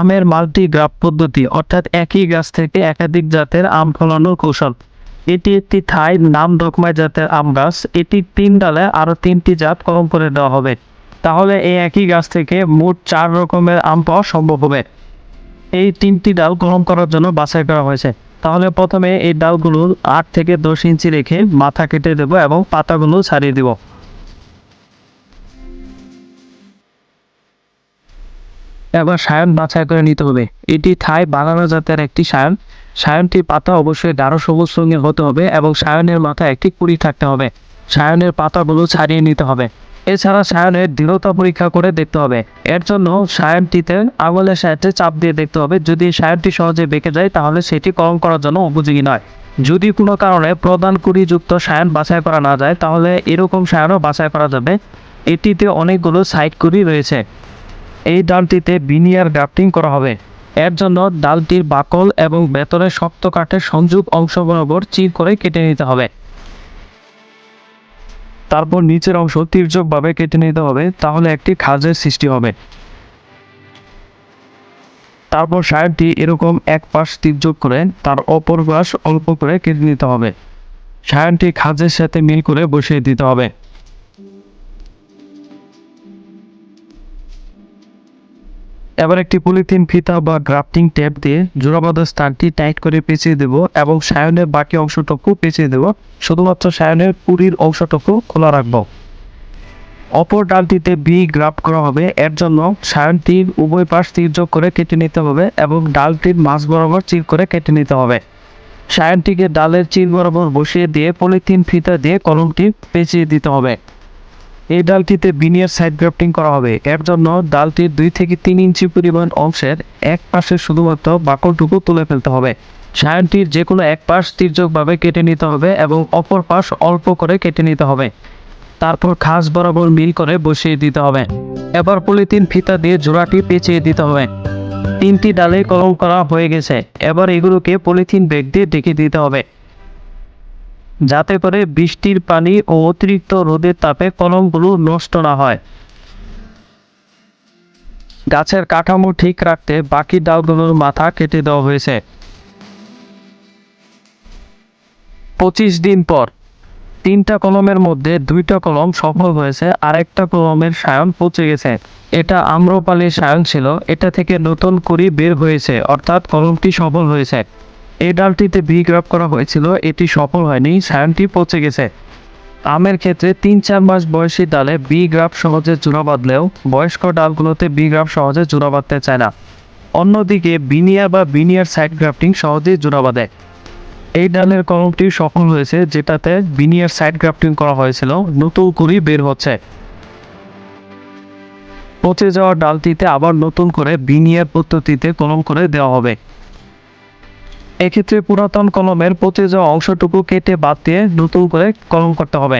আমের multi graph পদ্ধতি, অর্থাৎ একই গাছ থেকে একাধিক জাতের আম ফলানোর কৌশল। এটি একটি থাই নাম ডকমাই জাতের আম গাছ। এটি তিন ডালে আরও তিনটি জাত কলম করে দেওয়া হবে। তাহলে এই একই গাছ থেকে মোট চার রকমের আম পাওয়া সম্ভব হবে। এই তিনটি ডাল কলম করার জন্য বাছাই করা হয়েছে। তাহলে প্রথমে এই ডালগুলো আট থেকে দশ ইঞ্চি রেখে মাথা কেটে দেবো এবং পাতাগুলো ছাড়িয়ে দেবো। এবার সায়ন বাছাই করে নিতে হবে। এটি থাই বানানো জাতের একটি সায়ন। সায়নটির পাতা অবশ্যই গাঢ় সবুজ রঙের হতে হবে এবং সায়নের মাথায় একটি কুড়ি থাকতে হবে। সায়নের পাতাগুলো ছাড়িয়ে নিতে হবে। এছাড়া সায়নের দৃঢ়তা পরীক্ষা করে দেখতে হবে। এর জন্য সায়নটিতে আঙুলের সাহায্যে চাপ দিয়ে দেখতে হবে। যদি সায়নটি সহজে বেঁকে যায়, তাহলে সেটি কলম করার জন্য উপযোগী নয়। যদি কোনো কারণে প্রধান কুড়িযুক্ত সায়ন বাছাই করা না যায়, তাহলে এরকম সায়নও বাছাই করা যাবে। এটিতে অনেকগুলো সাইড কুড়ি রয়েছে। এই ডালটিতে বিনিয়ার গ্রাফটিং করা হবে। এর জন্য ডালটির বাকল এবং ভেতরের শক্ত কাঠের সংযোগ অংশ বরাবর চির করে কেটে নিতে হবে। তারপর নিচের অংশ তির্যকভাবে কেটে নিতে হবে, তাহলে একটি খাজের সৃষ্টি হবে। তারপর সারটি এরকম এক পাশ তির্যক করে, তার অপর পাশ অল্প করে কেটে নিতে হবে। সায়নটি খাজের সাথে মিল করে বসিয়ে দিতে হবে। এবার একটি পলিথিন, ফিতা বা গ্রাফটিং টেপ দিয়ে জোড়াবাঁধার স্থানটি টাইট করে পেঁচিয়ে দেব এবং সায়নের বাকি অংশটুকু পেঁচিয়ে দেব। শুধুমাত্র সায়নের পুরীর অংশটুকু খোলা রাখব। অপর ডালটিতে বি গ্রাফ করা হবে। এর জন্য সায়নটির উভয় পাশ তির্যক করে কেটে নিতে হবে এবং ডালটির মাঝ বরাবর চির করে কেটে নিতে হবে। সায়নটিকে ডালের চির বরাবর বসিয়ে দিয়ে পলিথিন, ফিতা দিয়ে কলমটি পেঁচিয়ে দিতে হবে। এই ডালটিতে বিনিয়ার সাইড গ্রাফটিং করা হবে। এর জন্য ডালটির দুই থেকে তিন ইঞ্চি পরিমাণ অংশের এক পাশে শুধুমাত্র বাকলটুকু তুলে ফেলতে হবে। সায়নটির যে কোনো এক পাশ তির্যকভাবে কেটে নিতে হবে এবং অপর পাশ অল্প করে কেটে নিতে হবে। তারপর খাস বরাবর মিল করে বসিয়ে দিতে হবে। এবার পলিথিন ফিতা দিয়ে জোড়াটি পেঁচিয়ে দিতে হবে। তিনটি ডালে কলম করা হয়ে গেছে। এবার এগুলোকে পলিথিন ব্যাগ দিয়ে ঢেকে দিতে হবে। যাতে করে বৃষ্টির পানি ও অতিরিক্ত রোদের তাপে কলমগুলো নষ্ট না হয়। গাছের কাঠামো ঠিক রাখতে বাকি ডালগুলোর মাথা কেটে দেওয়া হয়েছে। পঁচিশ দিন পর তিনটা কলমের মধ্যে দুইটা কলম সফল হয়েছে আর একটা কলমের সায়ন পচে গেছে। এটা আম্রপালির সায়ন ছিল, এটা থেকে নতুন কুড়ি বের হয়েছে, অর্থাৎ কলমটি সফল হয়েছে। এই ডালটিতে বি গ্রাফ করা হয়েছিল, এটি সফল হয়নি সায়নটি পচে গেছে। আমের ক্ষেত্রে তিন চার মাস বয়সী ডালে বি গ্রাফ সহজে জোড়া বাঁধলেও বয়স্ক ডালগুলোতে বি গ্রাফ সহজে জোড়া বাঁধতে চায় না। অন্যদিকে বিনিয়ার বা বিনিয়ার সাইড গ্রাফটিং সহজেই জোড়া বাঁধে। এই ডালের কলমটি সফল হয়েছে, যেটাতে বিনিয়ার সাইড গ্রাফটিং করা হয়েছিল, নতুন কুড়ি বের হচ্ছে। পচে যাওয়া ডালটিতে আবার নতুন করে বিনিয়ার পদ্ধতিতে কলম করে দেওয়া হবে। এক্ষেত্রে পুরাতন কলমের পচে যাওয়া অংশটুকু কেটে বাদ দিয়ে নতুন করে কলম করতে হবে।